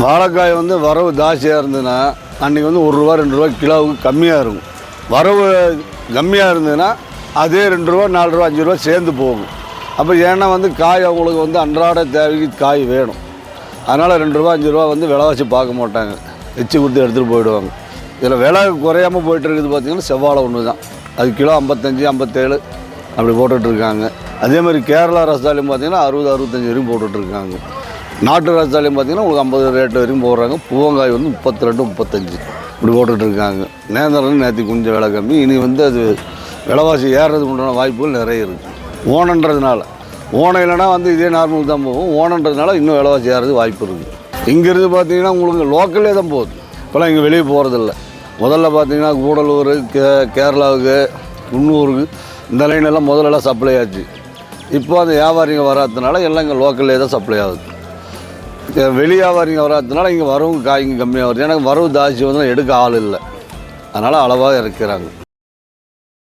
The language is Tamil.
வாழைக்காய் வந்து வரவு ஜாஸ்தியாக இருந்ததுன்னா அன்றைக்கி வந்து ஒரு ரூபா ரெண்டு ரூபா கிலோவுக்கு கம்மியாக இருக்கும். வரவு கம்மியாக இருந்ததுன்னா அதே ரெண்டு ரூபா நாலு ரூபா அஞ்சு ரூபா சேர்ந்து போகும். அப்போ ஏன்னா வந்து காய் அவங்களுக்கு வந்து அன்றாட தேவைக்கு காய் வேணும். அதனால் ரெண்டு ரூபா அஞ்சு ரூபா வந்து விலைவாசி பார்க்க மாட்டாங்க. எச்சு கொடுத்து எடுத்துகிட்டு போயிடுவாங்க. இதில் விலை குறையாமல் போயிட்டுருக்குது பார்த்திங்கன்னா செவ்வாழை ஒன்று தான். அது கிலோ ஐம்பத்தஞ்சு ஐம்பத்தேழு அப்படி போட்டுட்ருக்காங்க அதே மாதிரி கேரளா ரசாலையும் பார்த்தீங்கன்னா அறுபது அறுபத்தஞ்சு வரைக்கும் போட்டுட்ருக்காங்க நாட்டு ரசாலையும் பார்த்தீங்கன்னா உங்களுக்கு ஐம்பது ரேட்டு வரைக்கும் போடுறாங்க. பூவங்காய் வந்து முப்பத்தி ரெண்டு முப்பத்தஞ்சு. இப்படி போட்டுட்ருக்காங்க நேந்திரம் நேற்று கொஞ்சம் விலை கம்மி. இனி வந்து அது விலைவாசி ஏறுறதுக்கு உண்டான வாய்ப்புகள் நிறைய இருக்குது ஓணன்றதுனால. ஓணம் இல்லைன்னா வந்து இதே நார்மலுக்கு தான் போகும். ஓணன்றதுனால இன்னும் விலைவாசி ஏறது வாய்ப்பு இருக்குது இங்கேருந்து பார்த்தீங்கன்னா உங்களுக்கு லோக்கல்லே தான் போகுது. இப்போலாம் இங்கே வெளியே போகிறதில்ல முதல்ல பார்த்தீங்கன்னா கூடலூர் கே கேரளாவுக்கு குன்னூருக்கு இந்த லைன் எல்லாம் முதல்லலாம் சப்ளை ஆச்சு. இப்போ அந்த வியாபாரிங்க வராததுனால எல்லாம் இங்கே லோக்கல்லே தான் சப்ளை ஆகுது. வெளியாவாரிங்க வெளி வியாபாரிங்க இங்கே வரவும் காய்ங்க கம்மியாக வருது. எனக்கு வரவு ஜாஸ்தி வந்து எடுக்க ஆள் இல்லை. அதனால் அளவாக இருக்கிறாங்க